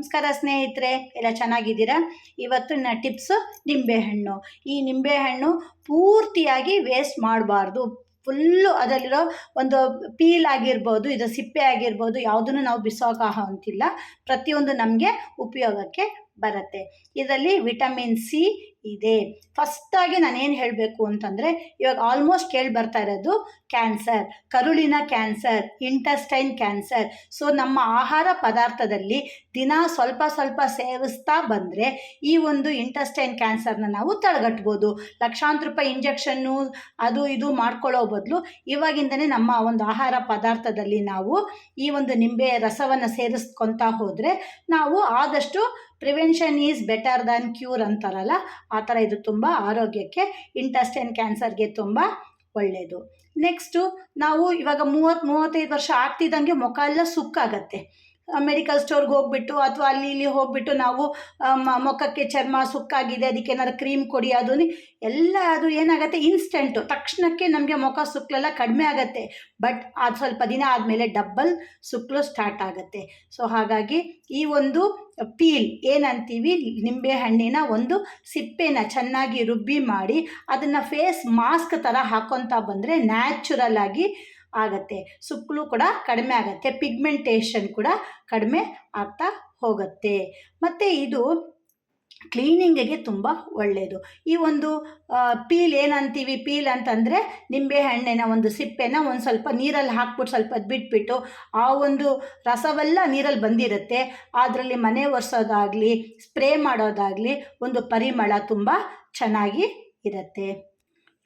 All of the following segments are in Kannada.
ನಮಸ್ಕಾರ ಸ್ನೇಹಿತರೆ, ಎಲ್ಲ ಚೆನ್ನಾಗಿದ್ದೀರಾ? ಇವತ್ತು ನನ್ನ ಟಿಪ್ಸು ನಿಂಬೆಹಣ್ಣು. ಈ ನಿಂಬೆಹಣ್ಣು ಪೂರ್ತಿಯಾಗಿ ವೇಸ್ಟ್ ಮಾಡಬಾರ್ದು. ಫುಲ್ಲು ಅದರಲ್ಲಿರೋ ಒಂದು ಪೀಲ್ ಆಗಿರ್ಬೋದು, ಇದು ಸಿಪ್ಪೆ ಆಗಿರ್ಬೋದು, ಯಾವುದನ್ನು ನಾವು ಬಿಸಾಕ ಅಂತಿಲ್ಲ ಪ್ರತಿಯೊಂದು ನಮಗೆ ಉಪಯೋಗಕ್ಕೆ ಬರುತ್ತೆ. ಇದರಲ್ಲಿ ವಿಟಮಿನ್ ಸಿ ಇದೆ. ಫಸ್ಟಾಗಿ ನಾನೇನು ಹೇಳಬೇಕು ಅಂತಂದರೆ, ಇವಾಗ ಆಲ್ಮೋಸ್ಟ್ ಕೇಳಿ ಬರ್ತಾ ಇರೋದು ಕ್ಯಾನ್ಸರ್, ಕರುಳಿನ ಕ್ಯಾನ್ಸರ್ ಇಂಟೆಸ್ಟೈನ್ ಕ್ಯಾನ್ಸರ್. ಸೊ ನಮ್ಮ ಆಹಾರ ಪದಾರ್ಥದಲ್ಲಿ ದಿನ ಸ್ವಲ್ಪ ಸ್ವಲ್ಪ ಸೇವಿಸ್ತಾ ಬಂದರೆ, ಈ ಒಂದು ಇಂಟೆಸ್ಟೈನ್ ಕ್ಯಾನ್ಸರ್ನ ನಾವು ತಡೆಗಟ್ಬೋದು ಲಕ್ಷಾಂತರ ರೂಪಾಯಿ ಇಂಜೆಕ್ಷನ್ನು ಅದು ಇದು ಮಾಡ್ಕೊಳ್ಳೋ ಬದಲು ಇವಾಗಿಂದನೇ ನಮ್ಮ ಒಂದು ಆಹಾರ ಪದಾರ್ಥದಲ್ಲಿ ನಾವು ಈ ಒಂದು ನಿಂಬೆ ರಸವನ್ನು ಸೇರಿಸ್ಕೊತಾ ಹೋದರೆ, ನಾವು ಆದಷ್ಟು prevention is better than cure ಅಂತಾರಲ್ಲ, ಆ ಥರ ಇದು ತುಂಬ ಆರೋಗ್ಯಕ್ಕೆ ಇಂಟಸ್ಟೈನ್ ಕ್ಯಾನ್ಸರ್ಗೆ ತುಂಬ ಒಳ್ಳೆಯದು ನೆಕ್ಸ್ಟು ನಾವು ಇವಾಗ ಮೂವತ್ತು ಮೂವತ್ತೈದು ವರ್ಷ ಆಗ್ತಿದ್ದಂಗೆ ಮುಖ ಎಲ್ಲ ಸುಕ್ಕಾಗತ್ತೆ. ಮೆಡಿಕಲ್ ಸ್ಟೋರ್ಗೆ ಹೋಗ್ಬಿಟ್ಟು ಅಥವಾ ಅಲ್ಲಿ ಇಲ್ಲಿ ಹೋಗ್ಬಿಟ್ಟು ನಾವು ಮುಖಕ್ಕೆ ಚರ್ಮ ಸುಕ್ಕಾಗಿದೆ, ಅದಕ್ಕೆ ಏನಾದ್ರು ಕ್ರೀಮ್ ಕೊಡಿ, ಅದು ಎಲ್ಲ ಅದು ಏನಾಗುತ್ತೆ? ಇನ್ಸ್ಟೆಂಟು ತಕ್ಷಣಕ್ಕೆ ನಮಗೆ ಮುಖ ಸುಕ್ಲೆಲ್ಲ ಕಡಿಮೆ ಆಗುತ್ತೆ. ಬಟ್ ಅದು ಸ್ವಲ್ಪ ದಿನ ಆದಮೇಲೆ ಡಬ್ಬಲ್ ಸುಕ್ಲು ಸ್ಟಾರ್ಟ್ ಆಗುತ್ತೆ. ಸೊ ಹಾಗಾಗಿ ಈ ಒಂದು ಪೀಲ್ ಏನಂತೀವಿ? ನಿಂಬೆ ಹಣ್ಣಿನ ಒಂದು ಸಿಪ್ಪೆನ ಚೆನ್ನಾಗಿ ರುಬ್ಬಿ ಮಾಡಿ, ಅದನ್ನು ಫೇಸ್ ಮಾಸ್ಕ್ ಥರ ಹಾಕೊತ ಬಂದರೆ ನ್ಯಾಚುರಲ್ ಆಗಿ ಆಗತ್ತೆ. ಸುಕ್ಕಲು ಕೂಡ ಕಡಿಮೆ ಆಗುತ್ತೆ. ಪಿಗ್ಮೆಂಟೇಷನ್ ಕೂಡ ಕಡಿಮೆ ಆಗ್ತಾ ಹೋಗುತ್ತೆ. ಮತ್ತು ಇದು ಕ್ಲೀನಿಂಗಿಗೆ ತುಂಬ ಒಳ್ಳೆಯದು ಈ ಒಂದು ಪೀಲ್ ಏನಂತೀವಿ? ಪೀಲ್ ಅಂತಂದರೆ ನಿಂಬೆ ಹಣ್ಣಿನ, ಒಂದು ಸಿಪ್ಪೆನ ಒಂದು ಸ್ವಲ್ಪ ನೀರಲ್ಲಿ ಹಾಕ್ಬಿಟ್ಟು ಸ್ವಲ್ಪ ಬಿಟ್ಬಿಟ್ಟು ಆ ಒಂದು ರಸವೆಲ್ಲ ನೀರಲ್ಲಿ ಬಂದಿರುತ್ತೆ. ಅದರಲ್ಲಿ ಮನೆ ಒರೆಸೋದಾಗಲಿ, ಸ್ಪ್ರೇ ಮಾಡೋದಾಗಲಿ ಒಂದು ಪರಿಮಳ ತುಂಬ ಚೆನ್ನಾಗಿ ಇರುತ್ತೆ.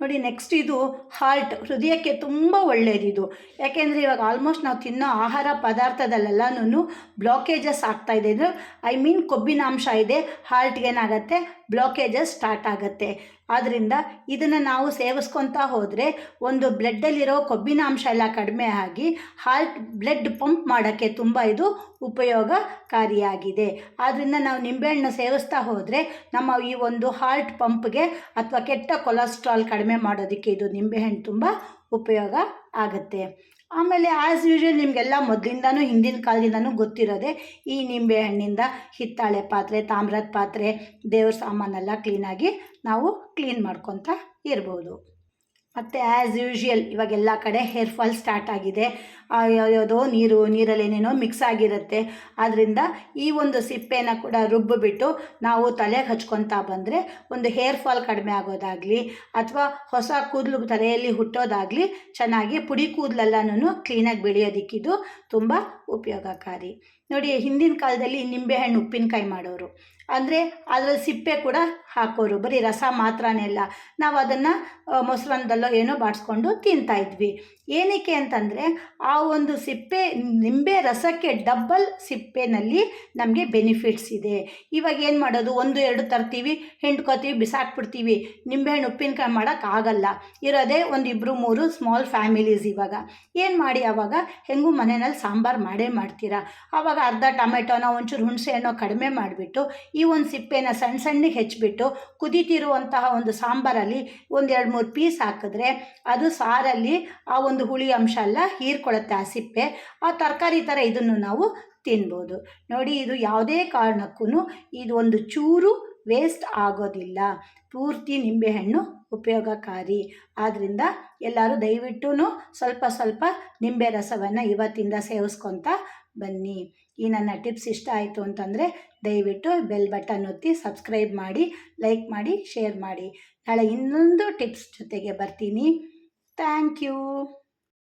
ನೋಡಿ ನೆಕ್ಸ್ಟ್ ಇದು ಹಾರ್ಟ್ ಹೃದಯಕ್ಕೆ ತುಂಬ ಒಳ್ಳೆಯದಿದು ಯಾಕೆಂದರೆ ಇವಾಗ ಆಲ್ಮೋಸ್ಟ್ ನಾವು ತಿನ್ನೋ ಆಹಾರ ಪದಾರ್ಥದಲ್ಲೆಲ್ಲನೂ ಬ್ಲಾಕೇಜಸ್ ಆಗ್ತಾಯಿದೆ ಅಂದರೆ ಐ ಮೀನ್ ಕೊಬ್ಬಿನಾಂಶ ಇದೆ ಹಾರ್ಟ್ಗೆ ಏನಾಗುತ್ತೆ? ಬ್ಲಾಕೇಜಸ್ ಸ್ಟಾರ್ಟ್ ಆಗುತ್ತೆ. ಆದ್ದರಿಂದ ಇದನ್ನು ನಾವು ಸೇವಿಸ್ಕೊತಾ ಹೋದರೆ ಒಂದು ಬ್ಲಡ್ಡಲ್ಲಿರೋ ಕೊಬ್ಬಿನಾಂಶ ಎಲ್ಲ ಕಡಿಮೆ ಆಗಿ ಹಾರ್ಟ್ ಬ್ಲಡ್ ಪಂಪ್ ಮಾಡೋಕ್ಕೆ ತುಂಬ ಇದು ಉಪಯೋಗಕಾರಿಯಾಗಿದೆ. ಆದ್ದರಿಂದ ನಾವು ನಿಂಬೆಹಣ್ಣು ಸೇವಿಸ್ತಾ ಹೋದರೆ ನಮ್ಮ ಈ ಒಂದು ಹಾರ್ಟ್ ಪಂಪ್ಗೆ ಅಥವಾ ಕೆಟ್ಟ ಕೊಲೆಸ್ಟ್ರಾಲ್ ಕಡಿಮೆ ಮಾಡೋದಕ್ಕೆ ಇದು ನಿಂಬೆಹಣ್ಣು ತುಂಬ ಉಪಯೋಗ ಆಗುತ್ತೆ. ಆಮೇಲೆ ಆ್ಯಸ್ ಯೂಶ್ವಲ್ ನಿಮಗೆಲ್ಲ ಮೊದಲಿಂದನೂ ಹಿಂದಿನ ಕಾಲದಿಂದನೂ ಗೊತ್ತಿರೋದೆ ಈ ನಿಂಬೆ ಹಣ್ಣಿಂದ ಹಿತ್ತಾಳೆ ಪಾತ್ರೆ, ತಾಮ್ರದ ಪಾತ್ರೆ, ದೇವ್ರ ಸಾಮಾನೆಲ್ಲ ಕ್ಲೀನಾಗಿ ನಾವು ಕ್ಲೀನ್ ಮಾಡ್ಕೊತ ಇರ್ಬೋದು. ಮತ್ತು ಆ್ಯಸ್ ಯೂಶ್ವಲ್ ಇವಾಗೆಲ್ಲ ಕಡೆ ಹೇರ್ ಫಾಲ್ ಸ್ಟಾರ್ಟ್ ಆಗಿದೆ. ಯಾವುದೋ ನೀರು, ನೀರಲ್ಲಿ ಏನೇನೋ ಮಿಕ್ಸ್ ಆಗಿರುತ್ತೆ. ಆದ್ದರಿಂದ ಈ ಒಂದು ಸಿಪ್ಪೆನ ಕೂಡ ರುಬ್ಬಿಬಿಟ್ಟು ನಾವು ತಲೆಗೆ ಹಚ್ಕೊತಾ ಬಂದರೆ ಒಂದು ಹೇರ್ ಫಾಲ್ ಕಡಿಮೆ ಆಗೋದಾಗಲಿ ಅಥವಾ ಹೊಸ ಕೂದಲು ತಲೆಯಲ್ಲಿ ಹುಟ್ಟೋದಾಗಲಿ ಚೆನ್ನಾಗಿ ಪುಡಿ ಕೂದಲೆಲ್ಲನೂ ಕ್ಲೀನಾಗಿ ಬೆಳೆಯೋದಕ್ಕಿದು ತುಂಬ ಉಪಯೋಗಕಾರಿ. ನೋಡಿ, ಹಿಂದಿನ ಕಾಲದಲ್ಲಿ ನಿಂಬೆಹಣ್ಣು ಉಪ್ಪಿನಕಾಯಿ ಮಾಡೋರು. ಅಂದರೆ ಅದರಲ್ಲಿ ಸಿಪ್ಪೆ ಕೂಡ ಹಾಕೋರು. ಬರೀ ರಸ ಮಾತ್ರನೇ ಅಲ್ಲ, ನಾವು ಅದನ್ನು ಮೊಸರನ್ನದಲ್ಲೋ ಏನೋ ಬಾಡಿಸ್ಕೊಂಡು ತಿಂತಾಯಿದ್ವಿ ಏನಕ್ಕೆ ಅಂತಂದರೆ, ಆ ಒಂದು ಸಿಪ್ಪೆ, ನಿಂಬೆ ರಸಕ್ಕೆ ಡಬ್ಬಲ್ ಸಿಪ್ಪೆನಲ್ಲಿ ನಮಗೆ ಬೆನಿಫಿಟ್ಸ್ ಇದೆ. ಇವಾಗ ಏನು ಮಾಡೋದು, ಒಂದು, ಎರಡು ತರ್ತೀವಿ, ಹಿಂಡ್ಕೋತೀವಿ, ಬಿಸಾಕ್ಬಿಡ್ತೀವಿ. ನಿಂಬೆಹಣ್ಣು ಉಪ್ಪಿನಕಾಯಿ ಮಾಡೋಕ್ಕಾಗಲ್ಲ ಇರೋದೇ ಒಂದು ಇಬ್ಬರು ಮೂರು ಸ್ಮಾಲ್ ಫ್ಯಾಮಿಲೀಸ್ ಇವಾಗ. ಏನು ಮಾಡಿ ಆವಾಗ ಹೆಂಗೂ ಮನೆಯಲ್ಲಿ ಸಾಂಬಾರು ಮಾಡೇ ಮಾಡ್ತೀರಾ? ಆವಾಗ ಅರ್ಧ ಟೊಮೆಟೊನ, ಒಂಚೂರು ಹುಣಸೆ ಹಣ್ಣು ಕಡಿಮೆ ಮಾಡಿಬಿಟ್ಟು ಈ ಒಂದು ಸಿಪ್ಪೆನ ಸಣ್ಣ ಸಣ್ಣಗೆ ಹೆಚ್ಚಿಬಿಟ್ಟು ಕುದೀತಿರುವಂತಹ ಒಂದು ಸಾಂಬಾರಲ್ಲಿ ಒಂದು ಎರಡು ಮೂರು ಪೀಸ್ ಹಾಕಿದ್ರೆ ಅದು ಸಾರಲ್ಲಿ ಆ ಒಂದು ಹುಳಿ ಅಂಶ ಎಲ್ಲ ಹೀರ್ಕೊಳ್ಳುತ್ತೆ ಆ ಸಿಪ್ಪೆ. ಆ ತರಕಾರಿ ಥರ ಇದನ್ನು ನಾವು ತಿನ್ಬೋದು. ನೋಡಿ, ಇದು ಯಾವುದೇ ಕಾರಣಕ್ಕೂ ಇದು ಒಂದು ಚೂರು ವೇಸ್ಟ್ ಆಗೋದಿಲ್ಲ. ಪೂರ್ತಿ ನಿಂಬೆಹಣ್ಣು ಉಪಯೋಗಕಾರಿ. ಆದ್ದರಿಂದ ಎಲ್ಲರೂ ದಯವಿಟ್ಟು ಸ್ವಲ್ಪ ಸ್ವಲ್ಪ ನಿಂಬೆ ರಸವನ್ನು ಇವತ್ತಿಂದ ಸೇವಿಸ್ಕೊತ ಬನ್ನಿ. ಈ ನನ್ನ ಟಿಪ್ಸ್ ಇಷ್ಟ ಆಯಿತು ಅಂತಂದರೆ ದಯವಿಟ್ಟು ಬೆಲ್ ಬಟನ್ ಒತ್ತಿ ಸಬ್ಸ್ಕ್ರೈಬ್ ಮಾಡಿ, ಲೈಕ್ ಮಾಡಿ, ಶೇರ್ ಮಾಡಿ. ನಾಳೆ ಇನ್ನೊಂದು ಟಿಪ್ಸ್ ಜೊತೆಗೆ ಬರ್ತೀನಿ. Thank you.